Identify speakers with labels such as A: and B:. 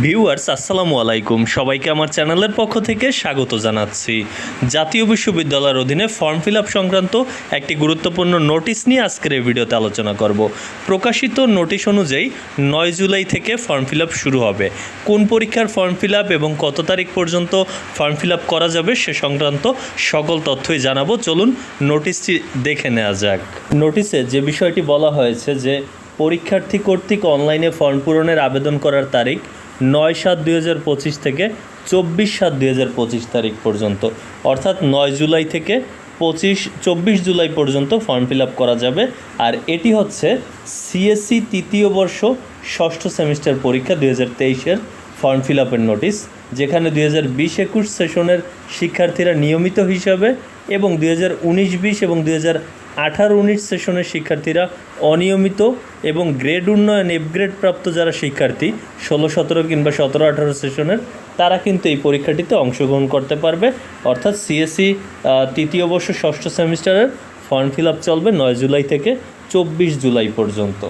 A: Viewers, আসসালামু আলাইকুম। সবাইকে আমার চ্যানেলের পক্ষ থেকে স্বাগত জানাচ্ছি। জাতীয় বিশ্ববিদ্যালয়ের অধীনে ফর্ম ফিল সংক্রান্ত একটি গুরুত্বপূর্ণ নোটিশ নিয়ে আজকের এই ভিডিওতে আলোচনা করব। প্রকাশিত নোটিশ অনুযায়ী নয় জুলাই থেকে ফর্ম ফিল শুরু হবে। কোন পরীক্ষার ফর্ম ফিল এবং কত তারিখ পর্যন্ত ফর্ম ফিল করা যাবে সে সংক্রান্ত সকল তথ্যই জানাব। চলুন নোটিশটি দেখে নেওয়া যাক। নোটিশে যে বিষয়টি বলা হয়েছে যে, পরীক্ষার্থী কর্তৃক অনলাইনে ফর্ম পূরণের আবেদন করার তারিখ নয় সাত দুই হাজার পঁচিশ থেকে চব্বিশ সাত দুই হাজার পঁচিশ তারিখ পর্যন্ত। অর্থাৎ নয় জুলাই থেকে পঁচিশ, চব্বিশ জুলাই পর্যন্ত ফর্ম ফিল আপ করা যাবে। আর এটি হচ্ছে সিএসসি তৃতীয় বর্ষ ষষ্ঠ সেমিস্টার পরীক্ষা দুই হাজার তেইশের ফর্ম ফিল আপের নোটিশ যেখানে দুই হাজার বিশ একুশ সেশনের শিক্ষার্থীরা নিয়মিত হিসাবে এবং দুই হাজার উনিশ বিশ এবং দুই হাজার আঠারো উনিশ সেশনের শিক্ষার্থীরা অনিয়মিত এবং গ্রেড উন্নয়ন এপগ্রেড প্রাপ্ত যারা শিক্ষার্থী, ষোলো, সতেরো কিংবা সতেরো, আঠারো সেশনের, তারা কিন্তু এই পরীক্ষাটিতে অংশগ্রহণ করতে পারবে। অর্থাৎ সিএসসি তৃতীয় বর্ষ ষষ্ঠ সেমিস্টারের ফর্ম ফিল আপ চলবে নয় জুলাই থেকে চব্বিশ জুলাই পর্যন্ত।